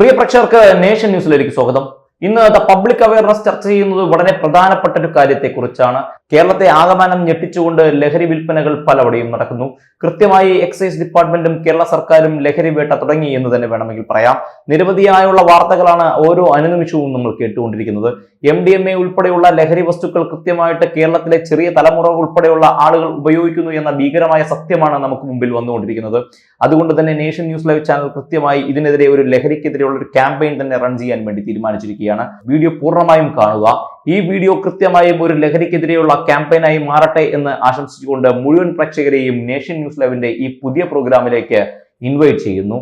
പ്രിയ പ്രേക്ഷകർക്ക് നേഷൻ ന്യൂസിലേക്ക് സ്വാഗതം. ഇന്ന് ദ പബ്ലിക് അവയർനെസ് ചർച്ച ചെയ്യുന്നത് വളരെ പ്രധാനപ്പെട്ട ഒരു കാര്യത്തെക്കുറിച്ചാണ്. കേരളത്തെ ആകമാനം ഞെട്ടിച്ചുകൊണ്ട് ലഹരി വിൽപ്പനകൾ പലവിടെയും നടക്കുന്നു. കൃത്യമായി എക്സൈസ് ഡിപ്പാർട്ട്മെന്റും കേരള സർക്കാരും ലഹരി വേട്ട തുടങ്ങി എന്ന് തന്നെ വേണമെങ്കിൽ പറയാം. നിരവധിയായുള്ള വാർത്തകളാണ് ഓരോ അനുനിമിഷവും നമ്മൾ കേട്ടുകൊണ്ടിരിക്കുന്നത്. എം ഡി എം എ ഉൾപ്പെടെയുള്ള ലഹരി വസ്തുക്കൾ കൃത്യമായിട്ട് കേരളത്തിലെ ചെറിയ തലമുറ ഉൾപ്പെടെയുള്ള ആളുകൾ ഉപയോഗിക്കുന്നു എന്ന ഭീകരമായ സത്യമാണ് നമുക്ക് മുമ്പിൽ വന്നുകൊണ്ടിരിക്കുന്നത്. അതുകൊണ്ട് തന്നെ നേഷൻ ന്യൂസ് ലൈവ് ചാനൽ കൃത്യമായി ഇതിനെതിരെ ഒരു ലഹരിക്കെതിരെയുള്ള ഒരു ക്യാമ്പയിൻ തന്നെ റൺ ചെയ്യാൻ വേണ്ടി തീരുമാനിച്ചിരിക്കുകയാണ്. വീഡിയോ പൂർണമായും കാണുക. ഈ വീഡിയോ കൃത്യമായും ഒരു ലഹരിക്കെതിരെയുള്ള ക്യാമ്പയിനായി മാറട്ടെ എന്ന് ആശംസിച്ചുകൊണ്ട് മുഴുവൻ പ്രേക്ഷകരെയും നേഷൻ ന്യൂസ് ലൈവിന്റെ ഈ പുതിയ പ്രോഗ്രാമിലേക്ക് ഇൻവൈറ്റ് ചെയ്യുന്നു.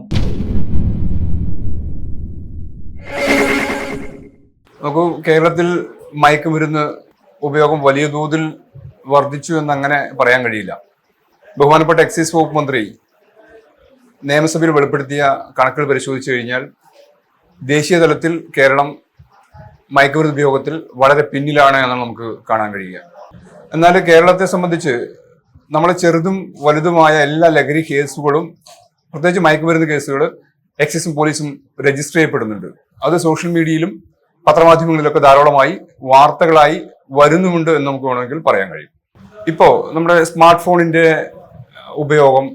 നോക്കൂ കേരളത്തിൽ മയക്കുമരുന്ന് ഉപയോഗം വലിയ തോതിൽ വർദ്ധിച്ചു എന്ന് അങ്ങനെ പറയാൻ കഴിയില്ല. ബഹുമാനപ്പെട്ട എക്സൈസ് വകുപ്പ് മന്ത്രി നിയമസഭയിൽ വെളിപ്പെടുത്തിയ കണക്കുകൾ പരിശോധിച്ചു കഴിഞ്ഞാൽ ദേശീയ തലത്തിൽ കേരളം മയക്കുമരുന്ന് ഉപയോഗത്തിൽ വളരെ പിന്നിലാണ് എന്ന് നമുക്ക് കാണാൻ കഴിയുക. എന്നാൽ കേരളത്തെ സംബന്ധിച്ച് നമ്മൾ ചെറുതും വലുതുമായ എല്ലാ ലഹരി കേസുകളും പ്രത്യേകിച്ച് മയക്കുമരുന്ന് കേസുകൾ എക്സൈസും പോലീസും രജിസ്റ്റർ ചെയ്യപ്പെടുന്നുണ്ട്. അത് സോഷ്യൽ മീഡിയയിലും പത്രമാധ്യമങ്ങളിലൊക്കെ ധാരാളമായി വാർത്തകളായി വരുന്നുമുണ്ട് എന്ന് നമുക്ക് വേണമെങ്കിൽ പറയാൻ കഴിയും. ഇപ്പോൾ നമ്മുടെ സ്മാർട്ട് ഫോണിന്റെ ഉപയോഗം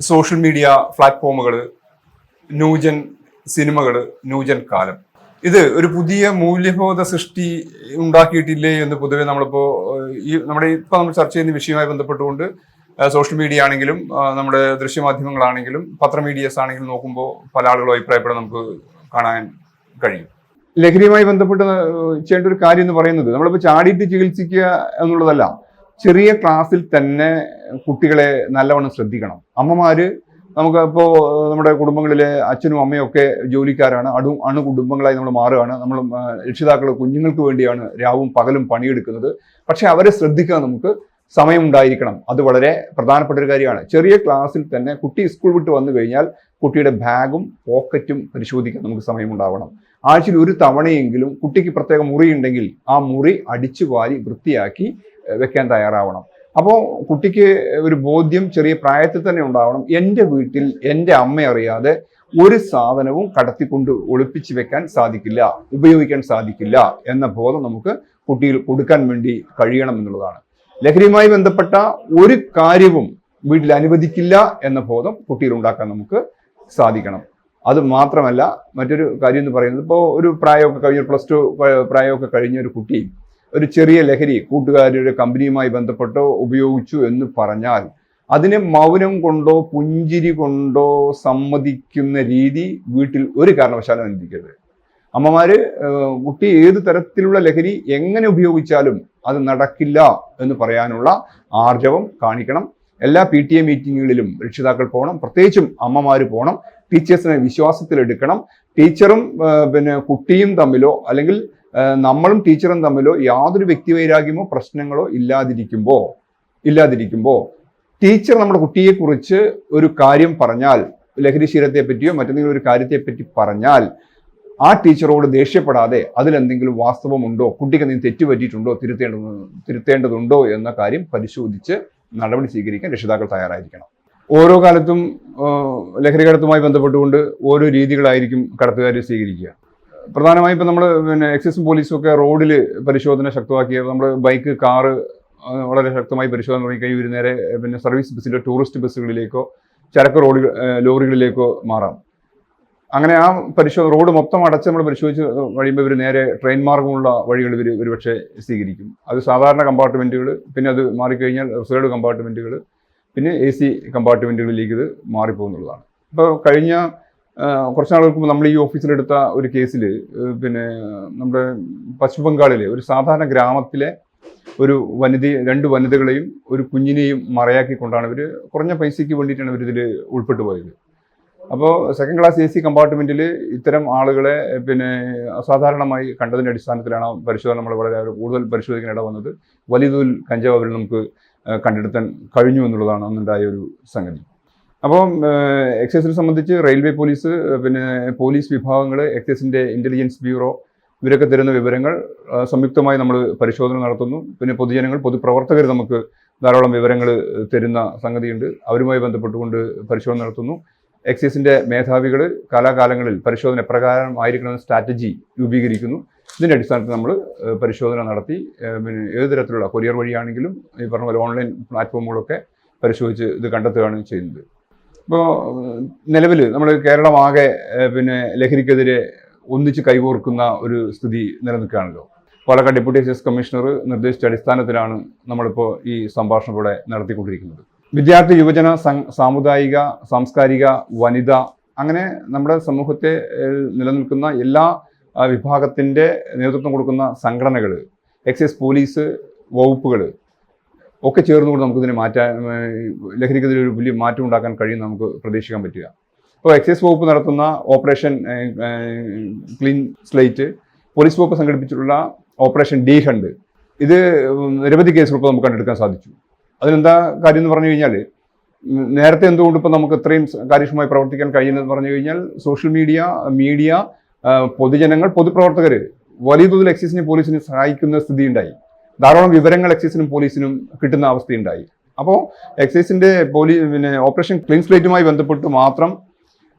സോഷ്യൽ മീഡിയ പ്ലാറ്റ്ഫോമുകൾ ന്യൂജൻ സിനിമകൾ ന്യൂജൻ കാലം ഇത് ഒരു പുതിയ മൂല്യബോധ സൃഷ്ടി ഉണ്ടാക്കിയിട്ടില്ലേ എന്ന് പൊതുവെ നമ്മളിപ്പോ ഈ നമ്മുടെ ഇപ്പൊ നമ്മൾ ചർച്ച ചെയ്യുന്ന വിഷയവുമായി ബന്ധപ്പെട്ടുകൊണ്ട് സോഷ്യൽ മീഡിയ ആണെങ്കിലും നമ്മുടെ ദൃശ്യമാധ്യമങ്ങളാണെങ്കിലും പത്രമീഡിയസ് ആണെങ്കിലും നോക്കുമ്പോൾ പല ആളുകളും അഭിപ്രായപ്പെടാൻ നമുക്ക് കാണാൻ കഴിയും. ലഹരിയുമായി ബന്ധപ്പെട്ട് ചെയ്യേണ്ട ഒരു കാര്യം എന്ന് പറയുന്നത് നമ്മളിപ്പോൾ ചാടിയിട്ട് ചികിത്സിക്കുക എന്നുള്ളതല്ല ചെറിയ ക്ലാസ്സിൽ തന്നെ കുട്ടികളെ നല്ലവണ്ണം ശ്രദ്ധിക്കണം. അമ്മമാര് നമുക്ക് ഇപ്പോൾ നമ്മുടെ കുടുംബങ്ങളിലെ അച്ഛനും അമ്മയും ഒക്കെ ജോലിക്കാരാണ്. അടു അണു കുടുംബങ്ങളായി നമ്മൾ മാറുകയാണ്. നമ്മൾ രക്ഷിതാക്കൾ കുഞ്ഞുങ്ങൾക്ക് വേണ്ടിയാണ് രാവും പകലും പണിയെടുക്കുന്നത്. പക്ഷേ അവരെ ശ്രദ്ധിക്കാൻ നമുക്ക് സമയം ഉണ്ടായിരിക്കണം അത് വളരെ പ്രധാനപ്പെട്ട ഒരു കാര്യമാണ്. ചെറിയ ക്ലാസ്സിൽ തന്നെ കുട്ടി സ്കൂൾ വിട്ട് വന്നു കഴിഞ്ഞാൽ കുട്ടിയുടെ ബാഗും പോക്കറ്റും പരിശോധിക്കാൻ നമുക്ക് സമയമുണ്ടാവണം. ആഴ്ചയിൽ ഒരു തവണയെങ്കിലും കുട്ടിക്ക് പ്രത്യേക മുറി ഉണ്ടെങ്കിൽ ആ മുറി അടിച്ചു വാരി വൃത്തിയാക്കി വെക്കാൻ തയ്യാറാവണം. അപ്പോൾ കുട്ടിക്ക് ഒരു ബോധ്യം ചെറിയ പ്രായത്തിൽ തന്നെ ഉണ്ടാവണം. എന്റെ വീട്ടിൽ എന്റെ അമ്മ അറിയാതെ ഒരു സാധനവും കടത്തിക്കൊണ്ട് ഒളിപ്പിച്ചു വെക്കാൻ സാധിക്കില്ല ഉപയോഗിക്കാൻ സാധിക്കില്ല എന്ന ബോധം നമുക്ക് കുട്ടിയിൽ കൊടുക്കാൻ വേണ്ടി കഴിയണം എന്നുള്ളതാണ്. ലഹരിയുമായി ബന്ധപ്പെട്ട ഒരു കാര്യവും വീട്ടിൽ അനുവദിക്കില്ല എന്ന ബോധം കുട്ടിയിൽ ഉണ്ടാക്കാൻ നമുക്ക് സാധിക്കണം. അത് മാത്രമല്ല മറ്റൊരു കാര്യം എന്ന് പറയുന്നത് ഇപ്പോൾ ഒരു പ്രായമൊക്കെ കഴിഞ്ഞ പ്ലസ് ടു പ്രായമൊക്കെ കഴിഞ്ഞ ഒരു കുട്ടി ഒരു ചെറിയ ലഹരി കൂട്ടുകാരിയുടെ കമ്പനിയുമായി ബന്ധപ്പെട്ടോ ഉപയോഗിച്ചു എന്ന് പറഞ്ഞാൽ അതിനെ മൗനം കൊണ്ടോ പുഞ്ചിരി കൊണ്ടോ സമ്മതിക്കുന്ന രീതി വീട്ടിൽ ഒരു കാരണവശാലും അനുവദിക്കരുത് അമ്മമാര് കുട്ടി ഏത് തരത്തിലുള്ള ലഹരി എങ്ങനെ ഉപയോഗിച്ചാലും അത് നടക്കില്ല എന്ന് പറയാനുള്ള ആർജവം കാണിക്കണം. എല്ലാ പി ടി എ മീറ്റിങ്ങുകളിലും രക്ഷിതാക്കൾ പോകണം. പ്രത്യേകിച്ചും അമ്മമാര് പോകണം. ടീച്ചേഴ്സിനെ വിശ്വാസത്തിലെടുക്കണം. ടീച്ചറും പിന്നെ കുട്ടിയും തമ്മിലോ അല്ലെങ്കിൽ നമ്മളും ടീച്ചറും തമ്മിലോ യാതൊരു വ്യക്തിവൈരാഗ്യമോ പ്രശ്നങ്ങളോ ഇല്ലാതിരിക്കുമ്പോൾ ഇല്ലാതിരിക്കുമ്പോൾ ടീച്ചർ നമ്മുടെ കുട്ടിയെക്കുറിച്ച് ഒരു കാര്യം പറഞ്ഞാൽ ലഹരിശീലത്തെ പറ്റിയോ മറ്റെന്തെങ്കിലും ഒരു കാര്യത്തെ പറ്റി പറഞ്ഞാൽ ആ ടീച്ചറോട് ദേഷ്യപ്പെടാതെ അതിലെന്തെങ്കിലും വാസ്തവമുണ്ടോ കുട്ടിക്ക് എന്തെങ്കിലും തെറ്റുപറ്റിയിട്ടുണ്ടോ തിരുത്തേണ്ടത് തിരുത്തേണ്ടതുണ്ടോ എന്ന കാര്യം പരിശോധിച്ച് നടപടി സ്വീകരിക്കാൻ രക്ഷിതാക്കൾ തയ്യാറായിരിക്കണം. ഓരോ കാലത്തും ലഹരി കടത്തുമായി ബന്ധപ്പെട്ടുകൊണ്ട് ഓരോ രീതികളായിരിക്കും കടത്തുകാർ സ്വീകരിക്കുക. പ്രധാനമായും ഇപ്പം നമ്മൾ പിന്നെ എക്സൈസും പോലീസും ഒക്കെ റോഡിൽ പരിശോധന ശക്തമാക്കിയ നമ്മൾ ബൈക്ക് കാറ് വളരെ ശക്തമായി പരിശോധന തുടങ്ങിക്കഴിഞ്ഞ് ഒരു നേരെ പിന്നെ സർവീസ് ബസ്സിലോ ടൂറിസ്റ്റ് ബസ്സുകളിലേക്കോ ചരക്ക് റോഡുകൾ ലോറികളിലേക്കോ മാറാം. അങ്ങനെ ആ പരിശോധന റോഡ് മൊത്തം അടച്ച് നമ്മൾ പരിശോധിച്ച് കഴിയുമ്പോൾ ഇവർ നേരെ ട്രെയിൻ മാർഗമുള്ള വഴികൾ ഇവർ ഒരുപക്ഷെ സ്വീകരിക്കും. അത് സാധാരണ കമ്പാർട്ട്മെന്റുകൾ പിന്നെ അത് മാറിക്കഴിഞ്ഞാൽ റിസർവ്ഡ് കമ്പാർട്ട്മെന്റുകൾ പിന്നെ എ സി കമ്പാർട്ട്മെന്റുകളിലേക്ക് ഇത് മാറിപ്പോകുന്നുള്ളതാണ്. ഇപ്പോൾ കഴിഞ്ഞ കുറച്ച് നാളുകൾക്ക് മുമ്പ് നമ്മൾ ഈ ഓഫീസിലെടുത്ത ഒരു കേസിൽ പിന്നെ നമ്മുടെ പശ്ചിമ ബംഗാളിലെ ഒരു സാധാരണ ഗ്രാമത്തിലെ ഒരു വനിത രണ്ട് വനിതകളെയും ഒരു കുഞ്ഞിനെയും മറയാക്കിക്കൊണ്ടാണ് ഇവർ കുറഞ്ഞ പൈസയ്ക്ക് വേണ്ടിയിട്ടാണ് ഇവരിതിൽ ഉൾപ്പെട്ടു പോയത്. അപ്പോൾ സെക്കൻഡ് ക്ലാസ് എ സി കമ്പാർട്ട്മെന്റിൽ ഇത്തരം ആളുകളെ പിന്നെ അസാധാരണമായി കണ്ടതിന്റെ അടിസ്ഥാനത്തിലാണ് പരിശോധന നമ്മൾ വളരെ കൂടുതൽ പരിശോധിക്കാൻ ഇട വന്നത്. വലിയ കഞ്ചാവ് അവരിൽ നമുക്ക് കണ്ടെടുത്താൻ കഴിഞ്ഞു എന്നുള്ളതാണ് അന്നുണ്ടായ ഒരു സംഗതി. അപ്പം എക്സൈസിനെ സംബന്ധിച്ച് റെയിൽവേ പോലീസ് പിന്നെ പോലീസ് വിഭാഗങ്ങൾ എക്സൈസിന്റെ ഇന്റലിജൻസ് ബ്യൂറോ ഇവരൊക്കെ തരുന്ന വിവരങ്ങൾ സംയുക്തമായി നമ്മൾ പരിശോധന നടത്തുന്നു. പിന്നെ പൊതുജനങ്ങൾ പൊതുപ്രവർത്തകർ നമുക്ക് ധാരാളം വിവരങ്ങൾ തരുന്ന സംഗതിയുണ്ട്. അവരുമായി ബന്ധപ്പെട്ടുകൊണ്ട് പരിശോധന നടത്തുന്നു. എക്സൈസിന്റെ മേധാവികൾ കാലാകാലങ്ങളിൽ പരിശോധന എപ്രകാരം ആയിരിക്കണമെന്ന സ്ട്രാറ്റജി രൂപീകരിക്കുന്നു. ഇതിന്റെ അടിസ്ഥാനത്തിൽ നമ്മൾ പരിശോധന നടത്തി പിന്നെ ഏത് തരത്തിലുള്ള കൊറിയർ വഴിയാണെങ്കിലും ഈ പറഞ്ഞ പോലെ ഓൺലൈൻ പ്ലാറ്റ്ഫോമുകളൊക്കെ പരിശോധിച്ച് ഇത് കണ്ടെത്തുകയാണ് ചെയ്യുന്നത്. ഇപ്പോൾ നിലവിൽ നമ്മൾ കേരളമാകെ പിന്നെ ലഹരിക്കെതിരെ ഒന്നിച്ച് കൈകോർക്കുന്ന ഒരു സ്ഥിതി നിലനിൽക്കുകയാണല്ലോ. പാലക്കാട് ഡെപ്യൂട്ടി എക്സൈസ് കമ്മീഷണർ നിർദ്ദേശിച്ച അടിസ്ഥാനത്തിലാണ് നമ്മളിപ്പോൾ ഈ സംഭാഷണം ഇവിടെ നടത്തിക്കൊണ്ടിരിക്കുന്നത്. വിദ്യാർത്ഥി യുവജന സാമുദായിക സാംസ്കാരിക വനിത അങ്ങനെ നമ്മുടെ സമൂഹത്തെ നിലനിൽക്കുന്ന എല്ലാ വിഭാഗത്തിന്റെ നേതൃത്വം കൊടുക്കുന്ന സംഘടനകൾ എക്സൈസ് പോലീസ് വകുപ്പുകൾ ഒക്കെ ചേർന്നുകൊണ്ട് നമുക്കിതിനെ മാറ്റാൻ ലഹരിക്കെതിരെ ഒരു വലിയ മാറ്റം ഉണ്ടാക്കാൻ കഴിയും നമുക്ക് പ്രതീക്ഷിക്കാൻ പറ്റുക. അപ്പോൾ എക്സൈസ് വകുപ്പ് നടത്തുന്ന ഓപ്പറേഷൻ ക്ലീൻ സ്ലേറ്റ് പോലീസ് വകുപ്പ് സംഘടിപ്പിച്ചിട്ടുള്ള ഓപ്പറേഷൻ ഡി ഹണ്ട് ഇത് നിരവധി കേസുകൾ ഇപ്പോൾ നമുക്ക് കണ്ടെടുക്കാൻ സാധിച്ചു. അതിനെന്താ കാര്യം എന്ന് പറഞ്ഞു കഴിഞ്ഞാൽ നേരത്തെ എന്തുകൊണ്ട് ഇപ്പോൾ നമുക്ക് ഇത്രയും കാര്യക്ഷമമായി പ്രവർത്തിക്കാൻ കഴിയുന്നതെന്ന് പറഞ്ഞു കഴിഞ്ഞാൽ സോഷ്യൽ മീഡിയ മീഡിയ പൊതുജനങ്ങൾ പൊതുപ്രവർത്തകർ വലിയ തോതിൽ എക്സൈസിനെ പോലീസിനെ സഹായിക്കുന്ന സ്ഥിതി ഉണ്ടായി ധാരാളം വിവരങ്ങൾ എക്സൈസിനും പോലീസിനും കിട്ടുന്ന അവസ്ഥയുണ്ടായി. അപ്പോൾ എക്സൈസിന്റെ പോലീസ് പിന്നെ ഓപ്പറേഷൻ ക്ലീൻ സ്ലേറ്റുമായി ബന്ധപ്പെട്ട് മാത്രം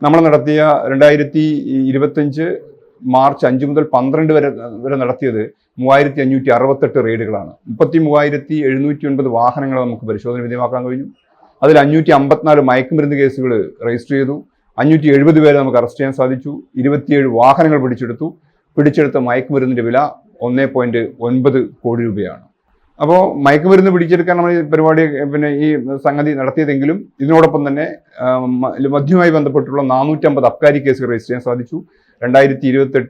നമ്മൾ നടത്തിയ രണ്ടായിരത്തി ഇരുപത്തഞ്ച് മാർച്ച് അഞ്ച് മുതൽ പന്ത്രണ്ട് വരെ വരെ നടത്തിയത് മൂവായിരത്തി അഞ്ഞൂറ്റി അറുപത്തെട്ട് റെയ്ഡുകളാണ്. മുപ്പത്തി മൂവായിരത്തി എഴുന്നൂറ്റി ഒൻപത് വാഹനങ്ങൾ നമുക്ക് പരിശോധന വിധേയമാക്കാൻ കഴിഞ്ഞു. അതിൽ അഞ്ഞൂറ്റി അമ്പത്തിനാല് മയക്കുമരുന്ന് കേസുകൾ രജിസ്റ്റർ ചെയ്തു. അഞ്ഞൂറ്റി എഴുപത് പേരെ നമുക്ക് അറസ്റ്റ് ചെയ്യാൻ സാധിച്ചു. ഇരുപത്തിയേഴ് വാഹനങ്ങൾ പിടിച്ചെടുത്തു. പിടിച്ചെടുത്ത മയക്കുമരുന്നിന്റെ വില ഒന്നേ പോയിന്റ് ഒൻപത് കോടി രൂപയാണ്. അപ്പോൾ മയക്കുമരുന്ന് പിടിച്ചെടുക്കാൻ നമ്മൾ ഈ പരിപാടി പിന്നെ ഈ സംഗതി നടത്തിയതെങ്കിലും ഇതിനോടൊപ്പം തന്നെ മദ്യവുമായി ബന്ധപ്പെട്ടുള്ള നാനൂറ്റമ്പത് അബ്കാരി കേസുകൾ രജിസ്റ്റർ ചെയ്യാൻ സാധിച്ചു. രണ്ടായിരത്തി ഇരുപത്തെട്ട്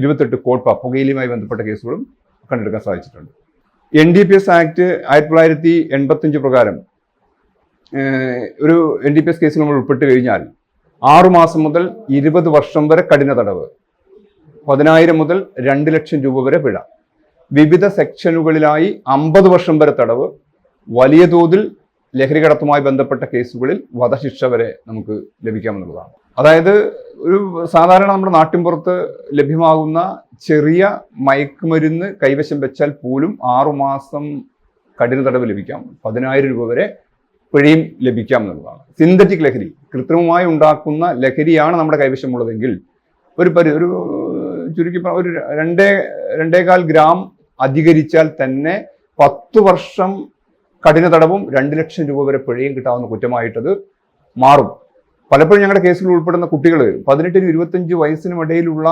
ഇരുപത്തെട്ട് കോൾപ്പ പുകയിലുമായി ബന്ധപ്പെട്ട കേസുകളും കണ്ടെടുക്കാൻ സാധിച്ചിട്ടുണ്ട്. N D P S act ആയിരത്തി തൊള്ളായിരത്തി എൺപത്തഞ്ച് പ്രകാരം ഒരു എൻ ഡി പി എസ് കേസിൽ നമ്മൾ ഉൾപ്പെട്ട് കഴിഞ്ഞാൽ ആറുമാസം മുതൽ ഇരുപത് വർഷം വരെ കഠിന തടവ്. പതിനായിരം മുതൽ രണ്ട് ലക്ഷം രൂപ വരെ പിഴ. വിവിധ സെക്ഷനുകളിലായി അമ്പത് വർഷം വരെ തടവ് വലിയ തോതിൽ ലഹരി കടത്തുമായി ബന്ധപ്പെട്ട കേസുകളിൽ വധശിക്ഷ വരെ നമുക്ക് ലഭിക്കാമെന്നുള്ളതാണ്. അതായത് ഒരു സാധാരണ നമ്മുടെ നാട്ടിൻപുറത്ത് ലഭ്യമാകുന്ന ചെറിയ മയക്കുമരുന്ന് കൈവശം വെച്ചാൽ പോലും ആറുമാസം കഠിന തടവ് ലഭിക്കാം. പതിനായിരം രൂപ വരെ പിഴയും ലഭിക്കാം എന്നുള്ളതാണ് സിന്തറ്റിക് ലഹരി കൃത്രിമമായി ഉണ്ടാക്കുന്ന ലഹരിയാണ് നമ്മുടെ കൈവശമുള്ളതെങ്കിൽ ഒരു പരി ഒരു ചുരുക്കി ഒരു രണ്ടേ രണ്ടേകാൽ ഗ്രാം അധികരിച്ചാൽ തന്നെ പത്ത് വർഷം കഠിന തടവും രണ്ട് ലക്ഷം രൂപ വരെ പിഴയും കിട്ടാവുന്ന കുറ്റമായിട്ടത് മാറും. പലപ്പോഴും ഞങ്ങളുടെ കേസിൽ ഉൾപ്പെടുന്ന കുട്ടികൾ പതിനെട്ടിനും ഇരുപത്തഞ്ച് വയസ്സിനും ഇടയിലുള്ള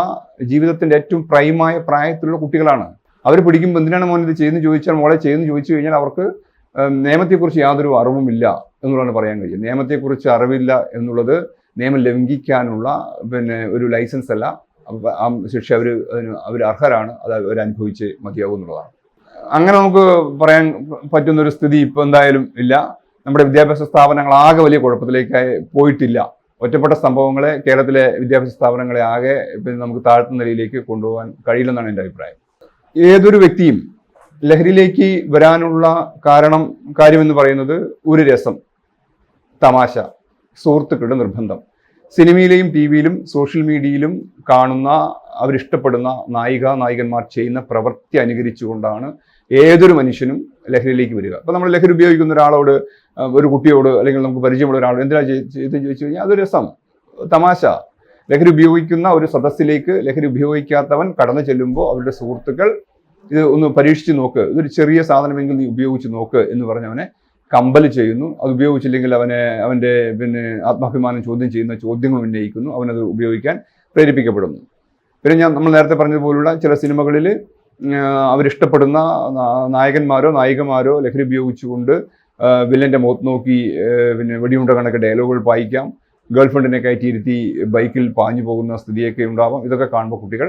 ജീവിതത്തിന്റെ ഏറ്റവും പ്രൈമായ പ്രായത്തിലുള്ള കുട്ടികളാണ്. അവർ പിടിക്കുമ്പോൾ എന്തിനാണ് മോൻ ഇത് ചെയ്യുന്നു ചോദിച്ചാൽ മോളെ ചെയ്യുന്നു ചോദിച്ചു കഴിഞ്ഞാൽ അവർക്ക് നിയമത്തെക്കുറിച്ച് യാതൊരു അറിവുമില്ല എന്നുള്ളതാണ് പറയാൻ കഴിയും നിയമത്തെക്കുറിച്ച് അറിവില്ല എന്നുള്ളത് നിയമം ലംഘിക്കാനുള്ള പിന്നെ ഒരു ലൈസൻസ് അല്ല അപ്പൊ ആ ശിക്ഷ അവർ അതിന് അവർ അർഹരാണ് അത് അനുഭവിച്ച് മതിയാവും എന്നുള്ളതാണ്. അങ്ങനെ നമുക്ക് പറയാൻ പറ്റുന്ന ഒരു സ്ഥിതി ഇപ്പൊ എന്തായാലും ഇല്ല. നമ്മുടെ വിദ്യാഭ്യാസ സ്ഥാപനങ്ങൾ ആകെ വലിയ കുഴപ്പത്തിലേക്ക് പോയിട്ടില്ല. ഒറ്റപ്പെട്ട സംഭവങ്ങളെ കേരളത്തിലെ വിദ്യാഭ്യാസ സ്ഥാപനങ്ങളെ ആകെ നമുക്ക് താഴ്ത്തുന്ന നിലയിലേക്ക് കൊണ്ടുപോകാൻ കഴിയില്ലെന്നാണ് എന്റെ അഭിപ്രായം. ഏതൊരു വ്യക്തിയും ലഹരിയിലേക്ക് വരാനുള്ള കാരണം കാര്യമെന്ന് പറയുന്നത് ഒരു രസം തമാശ സുഹൃത്തുക്കളുടെ നിർബന്ധം. സിനിമയിലെയും ടി വിയിലും സോഷ്യൽ മീഡിയയിലും കാണുന്ന അവരിഷ്ടപ്പെടുന്ന നായിക നായകന്മാർ ചെയ്യുന്ന പ്രവൃത്തി അനുകരിച്ചുകൊണ്ടാണ് ഏതൊരു മനുഷ്യനും ലഹരിയിലേക്ക് വരിക. അപ്പോൾ നമ്മൾ ലഹരി ഉപയോഗിക്കുന്ന ഒരാളോട് ഒരു കുട്ടിയോട് അല്ലെങ്കിൽ നമുക്ക് പരിചയമുള്ള ഒരാളോട് എന്തിനാ ചെയ്ത് ചോദിച്ചു കഴിഞ്ഞാൽ അതൊരു രസം തമാശ. ലഹരി ഉപയോഗിക്കുന്ന ഒരു സദസ്സിലേക്ക് ലഹരി ഉപയോഗിക്കാത്തവൻ കടന്നു ചെല്ലുമ്പോൾ അവരുടെ സുഹൃത്തുക്കൾ ഇത് ഒന്ന് പരീക്ഷിച്ച് നോക്ക് ഇതൊരു ചെറിയ സാധനമെങ്കിൽ നീ ഉപയോഗിച്ച് നോക്ക് എന്ന് പറഞ്ഞ് അവനെ കമ്പൽ ചെയ്യുന്നു. അത് ഉപയോഗിച്ചില്ലെങ്കിൽ അവനെ അവന്റെ പിന്നെ ആത്മാഭിമാനം ചോദ്യം ചെയ്യുന്ന ചോദ്യങ്ങൾ ഉന്നയിക്കുന്നു. അവനത് ഉപയോഗിക്കാൻ പ്രേരിപ്പിക്കപ്പെടുന്നു. പിന്നെ ഞാൻ നമ്മൾ നേരത്തെ പറഞ്ഞതുപോലുള്ള ചില സിനിമകളിൽ അവരിഷ്ടപ്പെടുന്ന നായകന്മാരോ നായികമാരോ ലഹരി ഉപയോഗിച്ചുകൊണ്ട് വില്ലന്റെ മുഖത്ത് നോക്കി പിന്നെ വെടിയുണ്ട കണക്ക് ഡയലോഗുകൾ വായിക്കാം ഗേൾഫ്രണ്ടിനെ കയറ്റിയിരുത്തി ബൈക്കിൽ പാഞ്ഞു പോകുന്ന സ്ഥിതിയൊക്കെ ഉണ്ടാവാം. ഇതൊക്കെ കാണുമ്പോൾ കുട്ടികൾ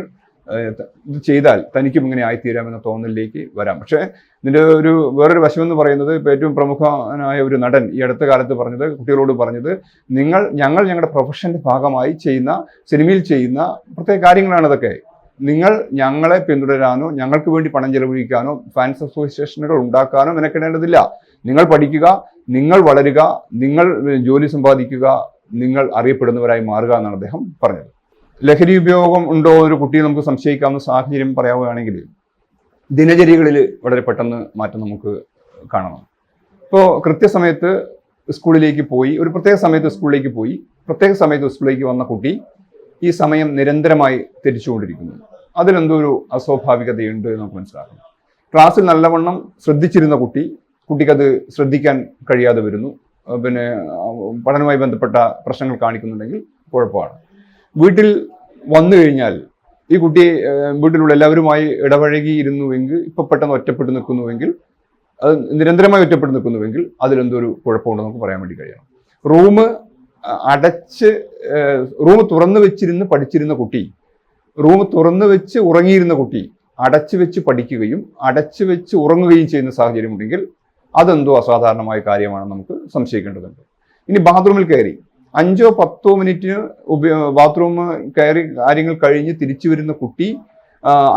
ഇത് ചെയ്താൽ തനിക്കും ഇങ്ങനെ ആയിത്തീരാമെന്ന തോന്നലിലേക്ക് വരാം. പക്ഷേ ഇതിന്റെ ഒരു വേറൊരു വശം എന്ന് പറയുന്നത് ഇപ്പോൾ ഏറ്റവും പ്രമുഖനായ ഒരു നടൻ ഈ അടുത്ത കാലത്ത് പറഞ്ഞത് കുട്ടികളോട് പറഞ്ഞത് നിങ്ങൾ ഞങ്ങൾ ഞങ്ങളുടെ പ്രൊഫഷന്റെ ഭാഗമായി ചെയ്യുന്ന സിനിമയിൽ ചെയ്യുന്ന പ്രത്യേക കാര്യങ്ങളാണ് ഇതൊക്കെ. നിങ്ങൾ ഞങ്ങളെ പിന്തുടരാനോ ഞങ്ങൾക്ക് വേണ്ടി പണം ചെലവഴിക്കാനോ ഫാൻസ് അസോസിയേഷനുകൾ ഉണ്ടാക്കാനോ മെനക്കെടേണ്ടതില്ല. നിങ്ങൾ പഠിക്കുക നിങ്ങൾ വളരുക നിങ്ങൾ ജോലി സമ്പാദിക്കുക നിങ്ങൾ അറിയപ്പെടുന്നവരായി മാറുക എന്നാണ് അദ്ദേഹം പറഞ്ഞത്. ലഹരി ഉപയോഗം ഉണ്ടോ ഒരു കുട്ടിയെ നമുക്ക് സംശയിക്കാവുന്ന സാഹചര്യം പറയാവുകയാണെങ്കിൽ ദിനചര്യകളിൽ വളരെ പെട്ടെന്ന് മാറ്റം നമുക്ക് കാണണം. ഇപ്പോൾ കൃത്യസമയത്ത് സ്കൂളിലേക്ക് പോയി ഒരു പ്രത്യേക സമയത്ത് സ്കൂളിലേക്ക് പോയി പ്രത്യേക സമയത്ത് സ്കൂളിലേക്ക് വന്ന കുട്ടി ഈ സമയം നിരന്തരമായി തിരിച്ചുകൊണ്ടിരിക്കുന്നു. അതിലെന്തോ ഒരു അസ്വാഭാവികതയുണ്ട് എന്ന് നമുക്ക് മനസ്സിലാക്കണം ക്ലാസ്സിൽ നല്ലവണ്ണം ശ്രദ്ധിച്ചിരുന്ന കുട്ടി കുട്ടിക്കത് ശ്രദ്ധിക്കാൻ കഴിയാതെ വരുന്നു. പിന്നെ പഠനവുമായി ബന്ധപ്പെട്ട പ്രശ്നങ്ങൾ കാണിക്കുന്നുണ്ടെങ്കിൽ കുഴപ്പമാണ്. വീട്ടിൽ വന്നു കഴിഞ്ഞാൽ ഈ കുട്ടി വീട്ടിലുള്ള എല്ലാവരുമായി ഇടപഴകിയിരുന്നുവെങ്കിൽ ഇപ്പൊ പെട്ടെന്ന് ഒറ്റപ്പെട്ട് നിൽക്കുന്നുവെങ്കിൽ അത് നിരന്തരമായി ഒറ്റപ്പെട്ട് നിൽക്കുന്നുവെങ്കിൽ അതിലെന്തോ ഒരു കുഴപ്പമുണ്ടെന്ന് നമുക്ക് പറയാൻ വേണ്ടി കഴിയണം. റൂം അടച്ച് റൂം തുറന്നു വെച്ചിരുന്ന് പഠിച്ചിരുന്ന കുട്ടി റൂം തുറന്നു വെച്ച് ഉറങ്ങിയിരുന്ന കുട്ടി അടച്ചു വെച്ച് പഠിക്കുകയും അടച്ചു വെച്ച് ഉറങ്ങുകയും ചെയ്യുന്ന സാഹചര്യം ഉണ്ടെങ്കിൽ അതെന്തോ അസാധാരണമായ കാര്യമാണെന്ന് നമുക്ക് സംശയിക്കേണ്ടതുണ്ട്. ഇനി ബാത്റൂമിൽ കയറി. അഞ്ചോ പത്തോ മിനിറ്റിന് ഉപയോ ബാത്റൂം കയറി കാര്യങ്ങൾ കഴിഞ്ഞ് തിരിച്ചു വരുന്ന കുട്ടി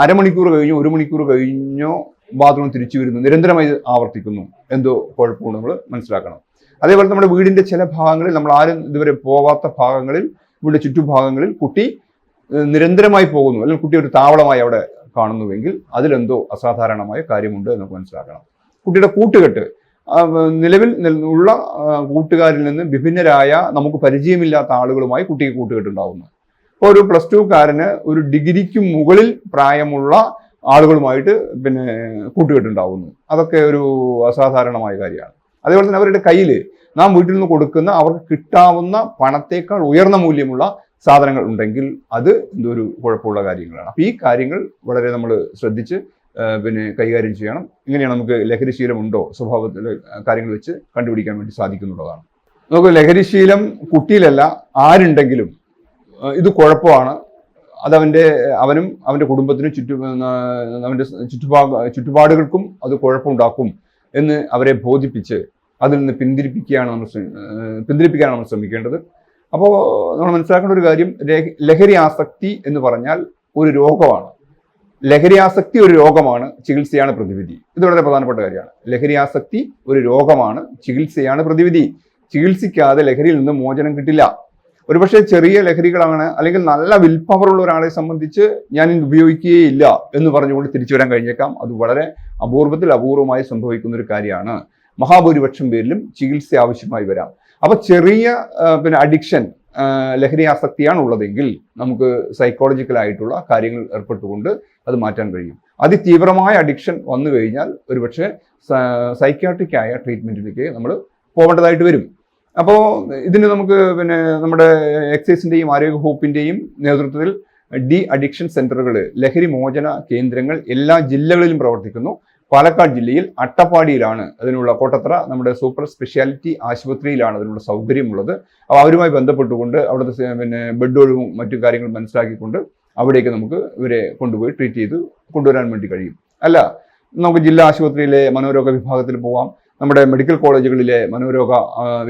അരമണിക്കൂർ കഴിഞ്ഞോ ഒരു മണിക്കൂർ കഴിഞ്ഞോ ബാത്റൂം തിരിച്ചു വരുന്നു. നിരന്തരമായി ആവർത്തിക്കുന്നു. എന്തോ കുഴപ്പമുണ്ട് നമ്മൾ മനസ്സിലാക്കണം. അതേപോലെ നമ്മുടെ വീടിന്റെ ചില ഭാഗങ്ങളിൽ നമ്മൾ ആരും ഇതുവരെ പോവാത്ത ഭാഗങ്ങളിൽ വീടിന്റെ ചുറ്റുഭാഗങ്ങളിൽ കുട്ടി നിരന്തരമായി പോകുന്നു. അല്ലെങ്കിൽ കുട്ടി ഒരു താവളമായി അവിടെ കാണുന്നുവെങ്കിൽ അതിലെന്തോ അസാധാരണമായ കാര്യമുണ്ട് എന്ന് നമുക്ക് മനസ്സിലാക്കണം. കുട്ടിയുടെ കൂട്ടുകെട്ട് നിലവിൽ ഉള്ള കൂട്ടുകാരിൽ നിന്ന് വിഭിന്നരായ നമുക്ക് പരിചയമില്ലാത്ത ആളുകളുമായി കുട്ടിക്ക് കൂട്ടുകെട്ടുണ്ടാവുന്നു. ഇപ്പോൾ ഒരു പ്ലസ് ടുക്കാരന് ഒരു ഡിഗ്രിക്ക് മുകളിൽ പ്രായമുള്ള ആളുകളുമായിട്ട് പിന്നെ കൂട്ടുകെട്ടുണ്ടാവുന്നു. അതൊക്കെ ഒരു അസാധാരണമായ കാര്യമാണ്. അതേപോലെ തന്നെ അവരുടെ കയ്യിൽ നാം വീട്ടിൽ നിന്ന് കൊടുക്കുന്ന അവർക്ക് കിട്ടാവുന്ന പണത്തേക്കാൾ ഉയർന്ന മൂല്യമുള്ള സാധനങ്ങൾ ഉണ്ടെങ്കിൽ അത് എന്തൊരു കുഴപ്പമുള്ള കാര്യങ്ങളാണ്. അപ്പോൾ ഈ കാര്യങ്ങൾ വളരെ നമ്മൾ ശ്രദ്ധിച്ച് പിന്നെ കൈകാര്യം ചെയ്യണം. ഇങ്ങനെയാണ് നമുക്ക് ലഹരിശീലം ഉണ്ടോ? സ്വഭാവത്തിൽ കാര്യങ്ങൾ വെച്ച് കണ്ടുപിടിക്കാൻ വേണ്ടി സാധിക്കുന്നുള്ളതാണ്. നമുക്ക് ലഹരിശീലം കുട്ടിയിലല്ല ആരുണ്ടെങ്കിലും ഇത് കുഴപ്പമാണ്. അതവന്റെ അവനും അവന്റെ കുടുംബത്തിനും ചുറ്റു അവന്റെ ചുറ്റുപാ ചുറ്റുപാടുകൾക്കും അത് കുഴപ്പമുണ്ടാക്കും എന്ന് അവരെ ബോധിപ്പിച്ച് അതിൽ നിന്ന് പിന്തിരിപ്പിക്കുകയാണ് നമ്മൾ പിന്തിരിപ്പിക്കാനാണ് നമ്മൾ ശ്രമിക്കേണ്ടത്. അപ്പോൾ നമ്മൾ മനസ്സിലാക്കേണ്ട ഒരു കാര്യം ലഹരി ആസക്തി എന്ന് പറഞ്ഞാൽ ഒരു രോഗമാണ്. ലഹരി ആസക്തി ഒരു രോഗമാണ് ചികിത്സയാണ് പ്രതിവിധി. ഇത് വളരെ പ്രധാനപ്പെട്ട കാര്യമാണ്. ലഹരി ആസക്തി ഒരു രോഗമാണ് ചികിത്സയാണ് പ്രതിവിധി. ചികിത്സിക്കാതെ ലഹരിയിൽ നിന്ന് മോചനം കിട്ടില്ല. ഒരുപക്ഷെ ചെറിയ ലഹരികളാണ് അല്ലെങ്കിൽ നല്ല വിൽ പവർ ഉള്ള ഒരാളെ സംബന്ധിച്ച് ഞാൻ ഉപയോഗിക്കുകയില്ല എന്ന് പറഞ്ഞുകൊണ്ട് തിരിച്ചു വരാൻ കഴിഞ്ഞേക്കാം. അത് വളരെ അപൂർവത്തിൽ അപൂർവമായി സംഭവിക്കുന്ന ഒരു കാര്യമാണ്. മഹാഭൂരിപക്ഷം പേരിലും ചികിത്സ ആവശ്യമായി വരാം. അപ്പൊ ചെറിയ പിന്നെ അഡിക്ഷൻ ലഹരി ആസക്തിയാണ് ഉള്ളതെങ്കിൽ നമുക്ക് സൈക്കോളജിക്കൽ ആയിട്ടുള്ള കാര്യങ്ങൾ ഏർപ്പെട്ടുകൊണ്ട് അത് മാറ്റാൻ കഴിയും. അതിതീവ്രമായ അഡിക്ഷൻ വന്നു കഴിഞ്ഞാൽ ഒരുപക്ഷെ സൈക്യാട്രിക് ആയ ട്രീറ്റ്മെന്റിലേക്ക് നമ്മൾ പോകേണ്ടതായിട്ട് വരും. അപ്പോൾ ഇതിന് നമുക്ക് പിന്നെ നമ്മുടെ എക്സൈസിന്റെയും ആരോഗ്യ വകുപ്പിന്റെയും നേതൃത്വത്തിൽ ഡി അഡിക്ഷൻ സെന്ററുകൾ ലഹരി മോചന കേന്ദ്രങ്ങൾ എല്ലാ ജില്ലകളിലും പ്രവർത്തിക്കുന്നു. പാലക്കാട് ജില്ലയിൽ അട്ടപ്പാടിയിലാണ് അതിനുള്ള കോട്ടത്ര നമ്മുടെ സൂപ്പർ സ്പെഷ്യാലിറ്റി ആശുപത്രിയിലാണ് അതിനുള്ള സൗകര്യമുള്ളത്. അപ്പോൾ അവരുമായി ബന്ധപ്പെട്ടുകൊണ്ട് അവിടുത്തെ പിന്നെ ബെഡ് ഒഴിവും മറ്റു കാര്യങ്ങളും മനസ്സിലാക്കിക്കൊണ്ട് അവിടേക്ക് നമുക്ക് ഇവരെ കൊണ്ടുപോയി ട്രീറ്റ് ചെയ്ത് കൊണ്ടുവരാൻ വേണ്ടി കഴിയും. അല്ല നമുക്ക് ജില്ലാ ആശുപത്രിയിലെ മനോരോഗ വിഭാഗത്തിൽ പോവാം. നമ്മുടെ മെഡിക്കൽ കോളേജുകളിലെ മനോരോഗ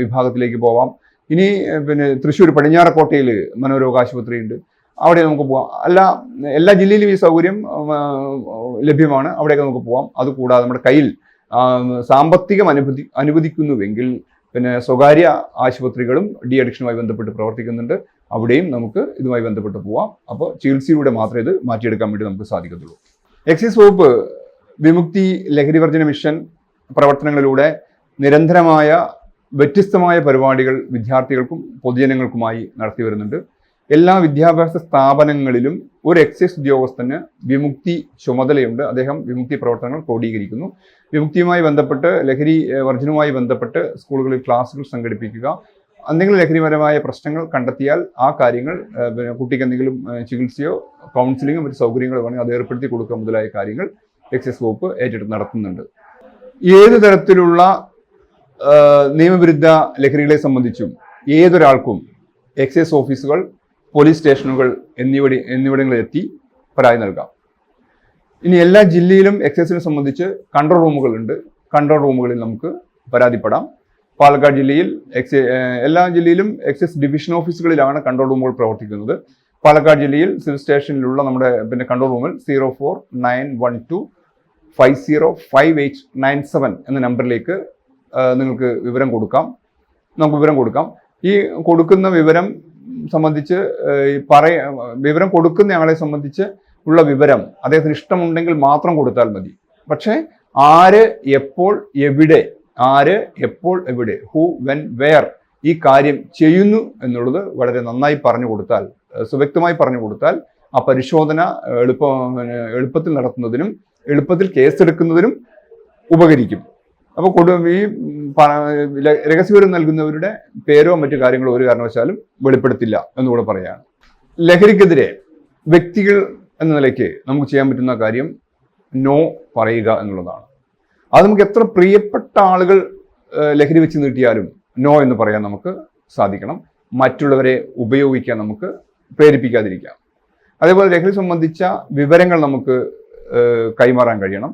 വിഭാഗത്തിലേക്ക് പോവാം. ഇനി പിന്നെ തൃശ്ശൂർ പടിഞ്ഞാറക്കോട്ടയിൽ മനോരോഗ ആശുപത്രി ഉണ്ട് അവിടെ നമുക്ക് പോവാം. അല്ല എല്ലാ ജില്ലയിലും ഈ സൗകര്യം ലഭ്യമാണ്. അവിടെയൊക്കെ നമുക്ക് പോവാം. അതുകൂടാതെ നമ്മുടെ കയ്യിൽ സാമ്പത്തികം അനുവദി അനുവദിക്കുന്നുവെങ്കിൽ പിന്നെ സ്വകാര്യ ആശുപത്രികളും ഡി അഡിക്ഷനുമായി ബന്ധപ്പെട്ട് പ്രവർത്തിക്കുന്നുണ്ട്. അവിടെയും നമുക്ക് ഇതുമായി ബന്ധപ്പെട്ട് പോവാം. അപ്പോൾ ചികിത്സയിലൂടെ മാത്രമേ ഇത് മാറ്റിയെടുക്കാൻ വേണ്ടി നമുക്ക് സാധിക്കത്തുള്ളൂ. എക്സൈസ് വകുപ്പ് വിമുക്തി ലഹരി വർജന മിഷൻ പ്രവർത്തനങ്ങളിലൂടെ നിരന്തരമായ വ്യത്യസ്തമായ പരിപാടികൾ വിദ്യാർത്ഥികൾക്കും പൊതുജനങ്ങൾക്കുമായി നടത്തി വരുന്നുണ്ട്. എല്ലാ വിദ്യാഭ്യാസ സ്ഥാപനങ്ങളിലും ഒരു എക്സൈസ് ഉദ്യോഗസ്ഥന് വിമുക്തി ചുമതലയുണ്ട്. അദ്ദേഹം വിമുക്തി പ്രവർത്തനങ്ങൾ ക്രോഡീകരിക്കുന്നു. വിമുക്തിയുമായി ബന്ധപ്പെട്ട് ലഹരി വർജനവുമായി ബന്ധപ്പെട്ട് സ്കൂളുകളിൽ ക്ലാസുകൾ സംഘടിപ്പിക്കുക. എന്തെങ്കിലും ലഹരിപരമായ പ്രശ്നങ്ങൾ കണ്ടെത്തിയാൽ ആ കാര്യങ്ങൾ കുട്ടിക്ക് എന്തെങ്കിലും ചികിത്സയോ കൗൺസിലിങ്ങോ മറ്റു സൗകര്യങ്ങളോ വേണമെങ്കിൽ അത് ഏർപ്പെടുത്തി കൊടുക്കുക മുതലായ കാര്യങ്ങൾ എക്സൈസ് വകുപ്പ് ഏറ്റെടുത്ത് നടത്തുന്നുണ്ട്. ഏത് തരത്തിലുള്ള നിയമവിരുദ്ധ ലഹരികളെ സംബന്ധിച്ചും ഏതൊരാൾക്കും എക്സൈസ് ഓഫീസുകൾ പോലീസ് സ്റ്റേഷനുകൾ എന്നിവിടെ എന്നിവിടങ്ങളിൽ എത്തി പരാതി നൽകാം. ഇനി എല്ലാ ജില്ലയിലും എക്സൈസിനെ സംബന്ധിച്ച് കൺട്രോൾ റൂമുകളുണ്ട് കൺട്രോൾ റൂമുകളിൽ നമുക്ക് പരാതിപ്പെടാം. പാലക്കാട് ജില്ലയിൽ എക്സൈ എല്ലാ ജില്ലയിലും എക്സൈസ് ഡിവിഷൻ ഓഫീസുകളിലാണ് കൺട്രോൾ റൂമുകൾ പ്രവർത്തിക്കുന്നത്. പാലക്കാട് ജില്ലയിൽ സിവിൽ സ്റ്റേഷനിലുള്ള നമ്മുടെ പിന്നെ കൺട്രോൾ റൂമിൽ zero four nine one two five zero five eight nine seven എന്ന നമ്പറിലേക്ക് നിങ്ങൾക്ക് വിവരം കൊടുക്കാം. നമുക്ക് വിവരം കൊടുക്കാം. ഈ കൊടുക്കുന്ന വിവരം സംബന്ധിച്ച് പറയ വിവരം കൊടുക്കുന്ന ആളെ സംബന്ധിച്ച് ഉള്ള വിവരം അദ്ദേഹത്തിന് ഇഷ്ടമുണ്ടെങ്കിൽ മാത്രം കൊടുത്താൽ മതി. പക്ഷേ ആര് എപ്പോൾ എവിടെ ആര് എപ്പോൾ എവിടെ ഹു വെൻ വെയർ ഈ കാര്യം ചെയ്യുന്നു എന്നുള്ളത് വളരെ നന്നായി പറഞ്ഞു കൊടുത്താൽ സുവ്യക്തമായി പറഞ്ഞു കൊടുത്താൽ ആ പരിശോധന എളുപ്പ എളുപ്പത്തിൽ നടത്തുന്നതിനും എളുപ്പത്തിൽ കേസെടുക്കുന്നതിനും ഉപകരിക്കും. അപ്പോൾ കൊടു ഈ രഹസ്യവരം നൽകുന്നവരുടെ പേരോ മറ്റു കാര്യങ്ങളോ ഒരു കാരണവശാലും വെളിപ്പെടുത്തില്ല എന്നുകൂടെ പറയാണ് ലഹരിക്കെതിരെ വ്യക്തികൾ എന്ന നിലയ്ക്ക് നമുക്ക് ചെയ്യാൻ പറ്റുന്ന കാര്യം നോ പറയുക എന്നുള്ളതാണ്. അത് നമുക്ക് എത്ര പ്രിയപ്പെട്ട ആളുകൾ ലഹരി വെച്ച് നീട്ടിയാലും നോ എന്ന് പറയാൻ നമുക്ക് സാധിക്കണം. മറ്റുള്ളവരെ ഉപയോഗിക്കാൻ നമുക്ക് പ്രേരിപ്പിക്കാതിരിക്കാം. അതേപോലെ ലഹരി സംബന്ധിച്ച വിവരങ്ങൾ നമുക്ക് കൈമാറാൻ കഴിയണം.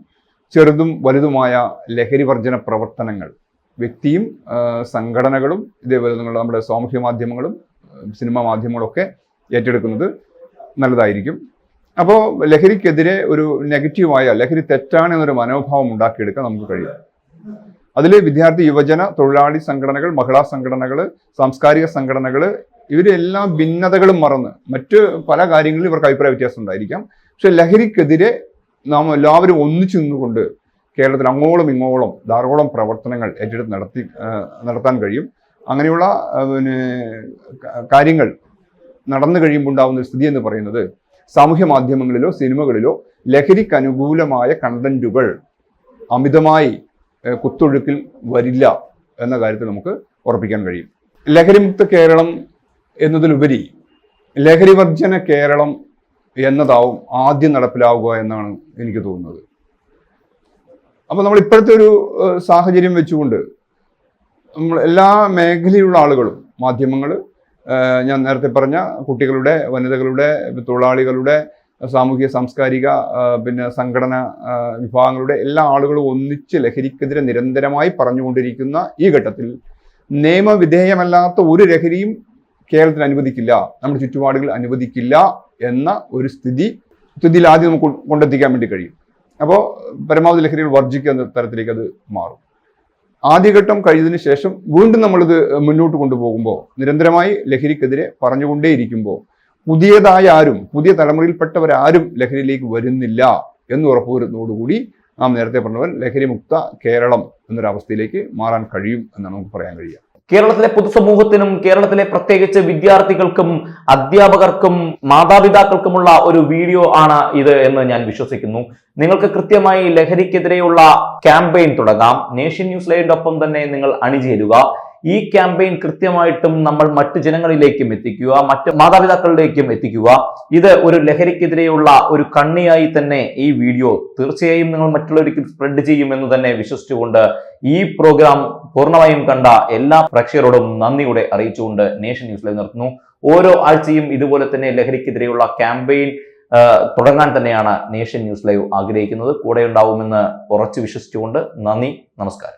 ചെറുതും വലുതുമായ ലഹരി വർജന പ്രവർത്തനങ്ങൾ വ്യക്തിയും സംഘടനകളും ഇതേപോലെ നമ്മുടെ സാമൂഹ്യ മാധ്യമങ്ങളും സിനിമാ മാധ്യമങ്ങളും ഒക്കെ ഏറ്റെടുക്കുന്നത് നല്ലതായിരിക്കും. അപ്പോൾ ലഹരിക്കെതിരെ ഒരു നെഗറ്റീവായ ലഹരി തെറ്റാണ് എന്നൊരു മനോഭാവം ഉണ്ടാക്കിയെടുക്കാൻ നമുക്ക് കഴിയും. അതിൽ വിദ്യാർത്ഥി യുവജന തൊഴിലാളി സംഘടനകൾ മഹിളാ സംഘടനകൾ സാംസ്കാരിക സംഘടനകൾ ഇവരെല്ലാം ഭിന്നതകളും മറന്ന് മറ്റ് പല കാര്യങ്ങളിലും ഇവർക്ക് അഭിപ്രായ വ്യത്യാസം ഉണ്ടായിരിക്കാം. പക്ഷെ ലഹരിക്കെതിരെ നാം എല്ലാവരും ഒന്നിച്ചു നിന്നുകൊണ്ട് കേരളത്തിൽ അങ്ങോളം ഇങ്ങോളം ധാരാളം പ്രവർത്തനങ്ങൾ ഏറ്റെടുത്ത് നടത്തി നടത്താൻ കഴിയും. അങ്ങനെയുള്ള പിന്നെ കാര്യങ്ങൾ നടന്നു കഴിയുമ്പോൾ ഉണ്ടാകുന്ന സ്ഥിതി എന്ന് പറയുന്നത് സാമൂഹ്യ മാധ്യമങ്ങളിലോ സിനിമകളിലോ ലഹരിക്ക് അനുകൂലമായ കണ്ടന്റുകൾ അമിതമായി കുത്തൊഴുക്കിൽ വരില്ല എന്ന കാര്യത്തിൽ നമുക്ക് ഉറപ്പിക്കാൻ കഴിയും. ലഹരിമുക്ത കേരളം എന്നതിലുപരി ലഹരി വർജന കേരളം എന്നതാവും ആദ്യം നടപ്പിലാവുക എന്നാണ് എനിക്ക് തോന്നുന്നത്. അപ്പോൾ നമ്മൾ ഇപ്പോഴത്തെ ഒരു സാഹചര്യം വെച്ചുകൊണ്ട് നമ്മൾ എല്ലാ മേഖലയിലുള്ള ആളുകളും മാധ്യമങ്ങൾ ഞാൻ നേരത്തെ പറഞ്ഞ കുട്ടികളുടെ വനിതകളുടെ തൊഴിലാളികളുടെ സാമൂഹിക സാംസ്കാരിക പിന്നെ സംഘടന വിഭാഗങ്ങളുടെ എല്ലാ ആളുകളും ഒന്നിച്ച് ലഹരിക്കെതിരെ നിരന്തരമായി പറഞ്ഞുകൊണ്ടിരിക്കുന്ന ഈ ഘട്ടത്തിൽ നിയമവിധേയമല്ലാത്ത ഒരു ലഹരിയും കേരളത്തിന് അനുവദിക്കില്ല. നമ്മുടെ ചുറ്റുപാടുകൾ അനുവദിക്കില്ല എന്ന ഒരു സ്ഥിതി സ്ഥിതിയിൽ ആദ്യം നമുക്ക് കൊണ്ടെത്തിക്കാൻ വേണ്ടി കഴിയും. അപ്പോൾ പരമാവധി ലഹരികൾ വർജിക്കുന്ന തരത്തിലേക്ക് അത് മാറും. ആദ്യഘട്ടം കഴിഞ്ഞതിന് ശേഷം വീണ്ടും നമ്മളിത് മുന്നോട്ട് കൊണ്ടുപോകുമ്പോൾ നിരന്തരമായി ലഹരിക്കെതിരെ പറഞ്ഞുകൊണ്ടേയിരിക്കുമ്പോൾ പുതിയതായ ആരും പുതിയ തലമുറയിൽപ്പെട്ടവരാരും ലഹരിയിലേക്ക് വരുന്നില്ല എന്ന് ഉറപ്പുവരുന്നതോടുകൂടി നാം നേരത്തെ പറഞ്ഞവൻ ലഹരിമുക്ത കേരളം എന്നൊരവസ്ഥയിലേക്ക് മാറാൻ കഴിയും എന്നാണ് നമുക്ക് പറയാൻ കഴിയുക. കേരളത്തിലെ പൊതുസമൂഹത്തിനും കേരളത്തിലെ പ്രത്യേകിച്ച് വിദ്യാർത്ഥികൾക്കും അധ്യാപകർക്കും മാതാപിതാക്കൾക്കുമുള്ള ഒരു വീഡിയോ ആണ് ഇത് എന്ന് ഞാൻ വിശ്വസിക്കുന്നു. നിങ്ങൾക്ക് കൃത്യമായി ലഹരിക്കെതിരെയുള്ള ക്യാമ്പയിൻ തുടങ്ങാം. നേഷ്യൻ ന്യൂസ് ലൈവിന്റെ ഒപ്പം തന്നെ നിങ്ങൾ അണിചേരുക. ഈ ക്യാമ്പയിൻ കൃത്യമായിട്ടും നമ്മൾ മറ്റു ജനങ്ങളിലേക്കും എത്തിക്കുക മറ്റ് മാതാപിതാക്കളിലേക്കും എത്തിക്കുക. ഇത് ഒരു ലഹരിക്കെതിരെയുള്ള ഒരു കണ്ണിയായി തന്നെ ഈ വീഡിയോ തീർച്ചയായും നിങ്ങൾ മറ്റുള്ളവർക്ക് സ്പ്രെഡ് ചെയ്യുമെന്ന് തന്നെ വിശ്വസിച്ചുകൊണ്ട് ഈ പ്രോഗ്രാം പൂർണമായും കണ്ട എല്ലാ പ്രേക്ഷകരോടും നന്ദിയോടെ അറിയിച്ചുകൊണ്ട് നേഷൻ ന്യൂസ് ലൈവ് നിർത്തുന്നു. ഓരോ ആഴ്ചയും ഇതുപോലെ തന്നെ ലഹരിക്കെതിരെയുള്ള ക്യാമ്പയിൻ തുടങ്ങാൻ തന്നെയാണ് നേഷൻ ന്യൂസ് ലൈവ് ആഗ്രഹിക്കുന്നത്. കൂടെ ഉണ്ടാവുമെന്ന് ഉറച്ചു വിശ്വസിച്ചുകൊണ്ട് നന്ദി നമസ്കാരം.